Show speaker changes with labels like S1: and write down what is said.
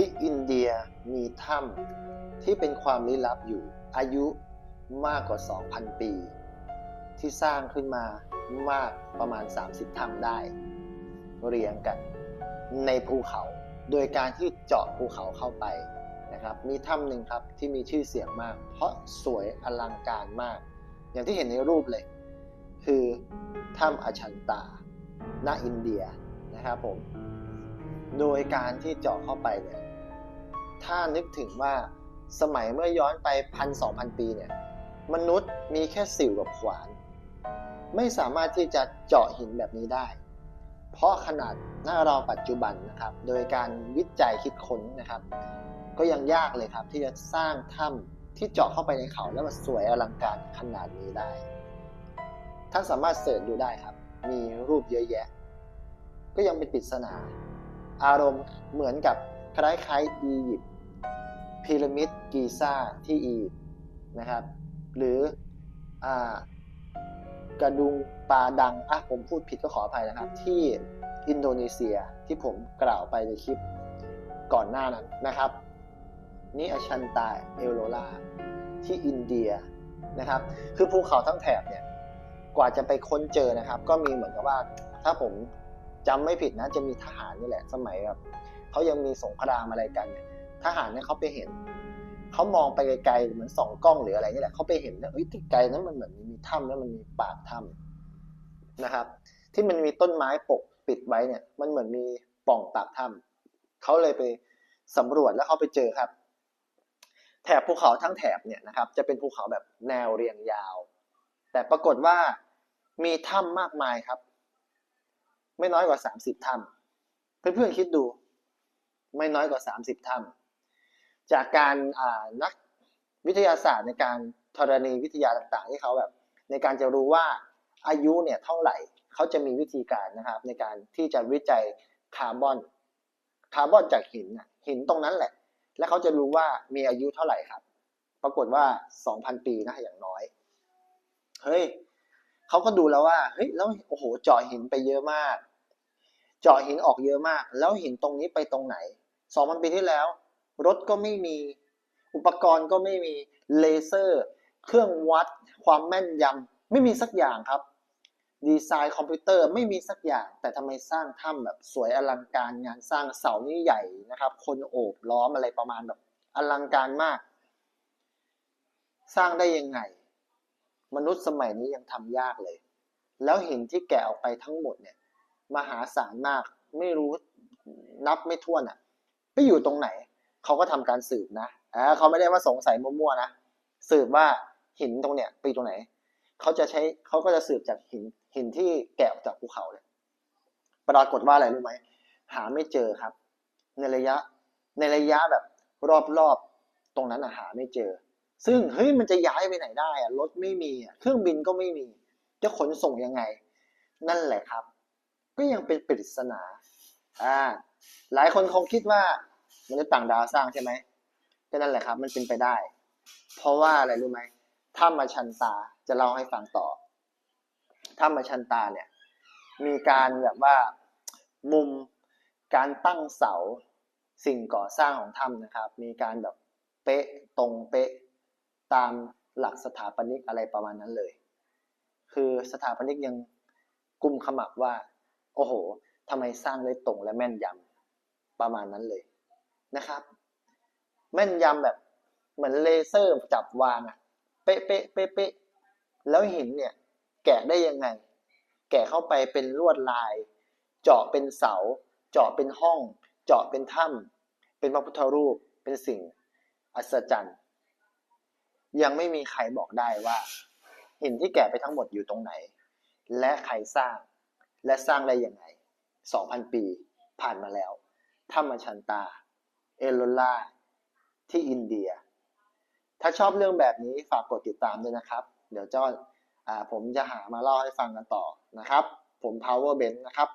S1: ที่อินเดียมีถ้ำที่เป็นความลี้ลับอยู่ อายุมากกว่า 2,000 ปี ที่สร้างขึ้นมามากประมาณ 30ถ้ำได้ เรียงกันในภูเขาโดยการที่เจาะภูเขาเข้าไปนะครับ มีถ้ำหนึ่งครับที่มีชื่อเสียงมาก เพราะสวยอลังการมาก อย่างที่เห็นในรูปเลย คือถ้ำอชันตาณอินเดียนะครับผม โดยการที่เจาะเข้าไปเนี่ย ถ้านึกถึงว่าสมัยเมื่อย้อนไปพันสองพันปีเนี่ยมนุษย์มีแค่สิวกับขวาน ไม่สามารถที่จะเจาะหินแบบนี้ได้ เพราะขนาดหน้าเราปัจจุบันนะครับ โดยการวิจัยคิดค้นนะครับ ก็ยังยากเลยครับที่จะสร้างถ้ำที่เจาะเข้าไปในเขาแล้วมันสวยอลังการขนาดนี้ได้ ท่านสามารถเสิร์ชดูได้ครับ มีรูปเยอะแยะ ก็ยังเป็นปริศนา อารมณ์เหมือนกับ คล้ายๆอียิปต์พีระมิดกีซ่าที่อียิปต์นะครับ หรืออกระดุงปลาดังอะผมพูดผิดก็ขออภัยนะครับ ที่อินโดนีเซียที่ผมกล่าวไปในคลิปก่อนหน้านั้นนะครับนี่อชันตาเอลโรลาที่อินเดียนะครับ คือภูเขาทั้งแถบเนี่ยกว่าจะไปค้นเจอนะครับ ก็มีเหมือนกับว่าถ้าผม จำไม่ผิดนะจะมีทหารนี่แหละ สมัยแบบเขายังมีสงครามอะไรกันเนี่ยทหารเนี่ยเขาไปเห็นเขามองไปไกลๆเหมือนส่องกล้องหรืออะไรนี่แหละเขาไปเห็นนะเอ้ยที่ไกลนั้นมันเหมือนมีถ้ำแล้วมันมีปากถ้ำนะครับ ที่มันมีต้นไม้ปกปิดไว้เนี่ย มันเหมือนมีป่องปากถ้ำเขาเลยไปสำรวจแล้วเขาไปเจอครับ แถบภูเขาทั้งแถบเนี่ยนะครับ จะเป็นภูเขาแบบแนวเรียงยาว แต่ปรากฏว่ามีถ้ำมากมายครับ ไม่น้อยกว่าสามสิบถ้ำเพื่อนๆคิดดู ไม่น้อยกว่าสามสิบถ้ำจากการนักวิทยาศาสตร์ในการธรณีวิทยาต่างๆ ที่เขาแบบ ในการจะรู้ว่าอายุเนี่ยเท่าไหร่เขาจะมีวิธีการนะครับ ในการที่จะวิจัยคาร์บอนคาร์บอนจากหินหินตรงนั้นแหละ และเขาจะรู้ว่ามีอายุเท่าไหร่ครับ ปรากฏว่า 2,000 ปีนะอย่างน้อยเฮ้ยเขาก็ดูแล้วว่าเฮ้ยแล้วโอ้โหเจาะหินไปเยอะมาก เจาะหินออกเยอะมาก แล้วหินตรงนี้ไปตรงไหน2,000ปีที่แล้ว รถก็ไม่มี อุปกรณ์ก็ไม่มีเลเซอร์ เครื่องวัด ความแม่นยำไม่มีสักอย่างครับ ดีไซน์คอมพิวเตอร์ไม่มีสักอย่าง แต่ทำไมสร้างถ้ำแบบสวยอลังการงานสร้างเสานี่ใหญ่นะครับ คนโอบล้อมอะไรประมาณแบบอลังการมาก สร้างได้ยังไง มนุษย์สมัยนี้ยังทำยากเลย แล้วหินที่แกะออกไปทั้งหมดเนี่ย มหาศาลมาก ไม่รู้นับไม่ถ้วนอะไปอยู่ตรงไหน เขาก็ทำการสืบนะอ่าเขาไม่ได้ว่าสงสัยมั่วๆนะสืบว่าหินตรงเนี้ยไปตรงไหน เขาจะใช้เขาก็จะสืบจากหินหินที่แกะออกจากภูเขาเลยปรากฏว่าอะไรรู้ไหมหาไม่เจอครับ ในระยะในระยะแบบรอบๆตรงนั้นหาไม่เจอ ซึ่งเฮ้ยมันจะย้ายไปไหนได้อะรถไม่มีอะเครื่องบินก็ไม่มี จะขนส่งยังไง นั่นแหละครับ ก็ยังเป็นปริศนาอ่าหลายคนคงคิดว่ามันจะต่างดาวสร้างใช่ไหมก็นั่นแหละครับ มันเป็นไปได้ เพราะว่าอะไรรู้ไหมถ้ามาชันตาจะเล่าให้ฟังต่อถ้ามาชันตาเนี่ย มีการแบบว่ามุมการตั้งเสาสิ่งก่อสร้างของถ้ำนะครับ มีการแบบเป๊ะตรงเป๊ะตามหลักสถาปนิกอะไรประมาณนั้นเลย คือสถาปนิกยังกุมขมับว่า โอ้โหทำไมสร้างได้ตรงและแม่นยำประมาณนั้นเลยนะครับ แม่นยำแบบเหมือนเลเซอร์จับวางอะเป๊ะเป๊ะเป๊ะเป๊ะแล้วหินเนี่ย แกะได้ยังไง แกะเข้าไปเป็นลวดลาย เจาะเป็นเสา เจาะเป็นห้อง เจาะเป็นถ้ำเป็นพระพุทธรูปเป็นสิ่งอัศจรรย์ ยังไม่มีใครบอกได้ว่า หินที่แกะไปทั้งหมดอยู่ตรงไหน และใครสร้าง และสร้างได้ยังไง2,000 ปีผ่านมาแล้วถ้ำมชันตา เอโลล่า ที่อินเดีย ถ้าชอบเรื่องแบบนี้ฝากกดติดตามด้วยนะครับ เดี๋ยวจอผมจะหามาเล่าให้ฟังกันต่อนะครับ ผม Power Ben นะครับ